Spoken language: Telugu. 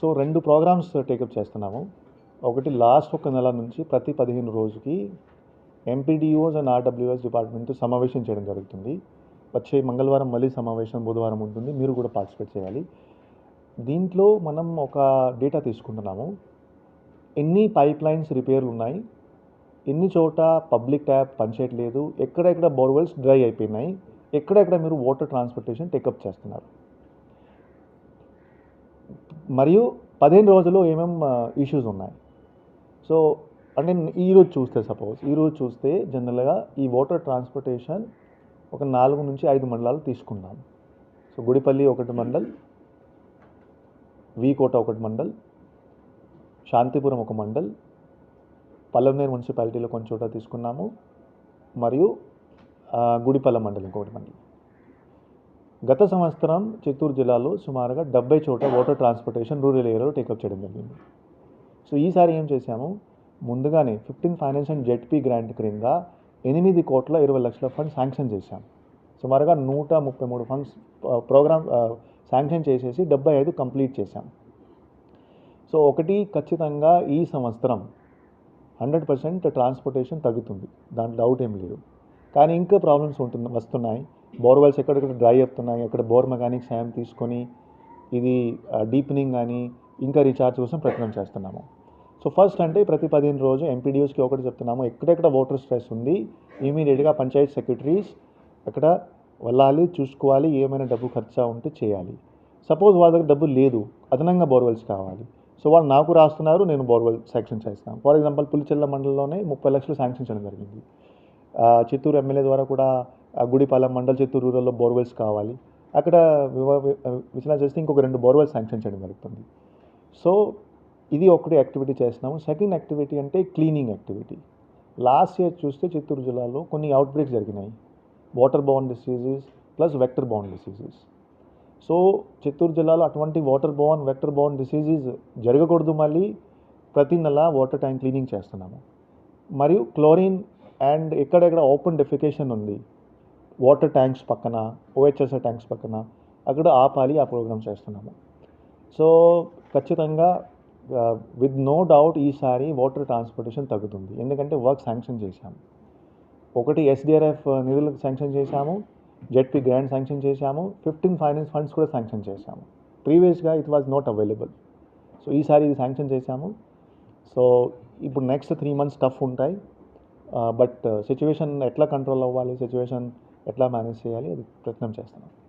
సో రెండు ప్రోగ్రామ్స్ టేకప్ చేస్తున్నాము. ఒకటి లాస్ట్ ఒక నెల నుంచి ప్రతి పదిహేను రోజుకి ఎంపీడీఓస్ అండ్ ఆర్డబ్ల్యూఎస్ డిపార్ట్మెంట్ సమావేశం చేయడం జరుగుతుంది. వచ్చే మంగళవారం మళ్ళీ సమావేశం బుధవారం ఉంటుంది. మీరు కూడా పార్టిసిపేట్ చేయాలి. దీంట్లో మనం ఒక డేటా తీసుకుంటున్నాము. ఎన్ని పైప్ లైన్స్ రిపేర్లు ఉన్నాయి? ఎన్ని చోట పబ్లిక్ ట్యాప్ పనిచేయట్లేదు? ఎక్కడెక్కడ బోర్వెల్స్ డ్రై అయిపోయినాయి? ఎక్కడెక్కడ మీరు వాటర్ ట్రాన్స్పోర్టేషన్ టేకప్ చేస్తున్నారు? మరియు పదిహేను రోజుల్లో ఏమేం ఇష్యూస్ ఉన్నాయి. సో అంటే ఈరోజు చూస్తే సపోజ్ ఈరోజు చూస్తే జనరల్గా ఈ వాటర్ ట్రాన్స్పోర్టేషన్ ఒక నాలుగు నుంచి ఐదు మండలాలు తీసుకున్నాం. సో గుడిపల్లి ఒకటి మండల్ వీకోట ఒకటి మండల్ శాంతిపురం ఒక మండల్ పల్లవనేరు మున్సిపాలిటీలో కొంచెం చోట తీసుకున్నాము. మరియు గుడిపల్ల మండలం ఇంకొకటి మండలం. గత సంవత్సరం చిత్తూరు జిల్లాలో సుమారుగా డెబ్బై చోట వాటర్ ట్రాన్స్పోర్టేషన్ రూరల్ ఏరియాలో టేకప్ చేయడం జరిగింది. సో ఈసారి ఏం చేశాము? ముందుగానే fifteen finance and ZP grant క్రింద ఎనిమిది కోట్ల ఇరవై లక్షల ఫండ్ శాంక్షన్ చేశాం. సుమారుగా నూట ముప్పై మూడు ఫండ్స్ ప్రోగ్రామ్ శాంక్షన్ చేసేసి డెబ్బై ఐదు కంప్లీట్ చేశాం. సో ఒకటి ఖచ్చితంగా ఈ సంవత్సరం హండ్రెడ్ పర్సెంట్ ట్రాన్స్పోర్టేషన్ తగ్గుతుంది. దాంట్లో డౌట్ ఏం లేదు. కానీ ఇంకా ప్రాబ్లమ్స్ ఉంటుంది వస్తున్నాయి. బోర్వెల్స్ ఎక్కడెక్కడ డ్రై అవుతున్నాయి అక్కడ బోర్ మెకానిక్ సాయం తీసుకొని ఇది డీపెనింగ్ కానీ ఇంకా రీఛార్జ్ కోసం ప్రయత్నం చేస్తున్నాము. సో ఫస్ట్ అంటే ప్రతి పదిహేను రోజు ఎంపీడీఎస్కి ఒకటి చెప్తున్నాము ఎక్కడెక్కడ వాటర్ స్ట్రెస్ ఉంది ఇమీడియట్గా పంచాయత్ సెక్రటరీస్ అక్కడ వెళ్ళాలి చూసుకోవాలి ఏమైనా డబ్బు ఖర్చు ఉంటే చేయాలి. సపోజ్ వాళ్ళ దగ్గర డబ్బు లేదు అదనంగా బోర్వెల్స్ కావాలి. సో వాళ్ళు నాకు రాస్తున్నారు నేను బోర్వెల్ శాంక్షన్ చేస్తాను ఫర్ ఎగ్జాంపుల్ పులిచెల్ల మండలంలోనే ముప్పై లక్షలు శాంక్షన్ చేయడం జరిగింది. చిత్తూరు ఎమ్మెల్యే ద్వారా కూడా గుడిపాలెం మండల్ చిత్తూరు రూరల్లో బోర్వెల్స్ కావాలి. అక్కడ వివ- విచారణ చేస్తే ఇంకొక రెండు బోర్వెల్స్ శాంక్షన్ చేయడం జరుగుతుంది. సో ఇది ఒకటి యాక్టివిటీ చేస్తున్నాము. సెకండ్ యాక్టివిటీ అంటే క్లీనింగ్ యాక్టివిటీ. లాస్ట్ ఇయర్ చూస్తే చిత్తూరు జిల్లాలో కొన్ని అవుట్ బ్రేక్స్ జరిగినాయి. Water bound diseases plus vector bound diseases. So Chittoor జిల్లాలో అటువంటి water borne vector borne diseases జరగకూడదు మళ్ళీ. ప్రతి నెల వాటర్ ట్యాంక్ క్లీనింగ్ చేస్తున్నాము. మరియు క్లోరిన్ అండ్ ఎక్కడెక్కడ ఓపెన్ డెఫికేషన్ ఉంది. వాటర్ ట్యాంక్స్ పక్కన ఓహెచ్ఎస్ఆర్ ట్యాంక్స్ పక్కన అక్కడ ఆపాలి ఆ ప్రోగ్రామ్ చేస్తున్నాము. సో ఖచ్చితంగా విత్ నో డౌట్ ఈసారి వాటర్ ట్రాన్స్పోర్టేషన్ తగ్గుతుంది. ఎందుకంటే వర్క్ శాంక్షన్ చేశాము. ఒకటి ఎస్డిఆర్ఎఫ్ నిధులకు శాంక్షన్ చేశాము. జెడ్పీ గ్రాంట్ శాంక్షన్ చేశాము. ఫిఫ్టీన్ ఫైనాన్స్ ఫండ్స్ కూడా శాంక్షన్ చేశాము. ప్రీవియస్గా it was not available so ఈసారి ఇది శాంక్షన్ చేశాము. సో ఇప్పుడు నెక్స్ట్ త్రీ మంత్స్ టఫ్ ఉంటాయి. Uh, బట్ సిచ్యువేషన్ uh, ఎట్లా కంట్రోల్ అవ్వాలి? సిచ్యువేషన్ ఎట్లా మేనేజ్ చేయాలి? అది ప్రయత్నం చేస్తున్నాను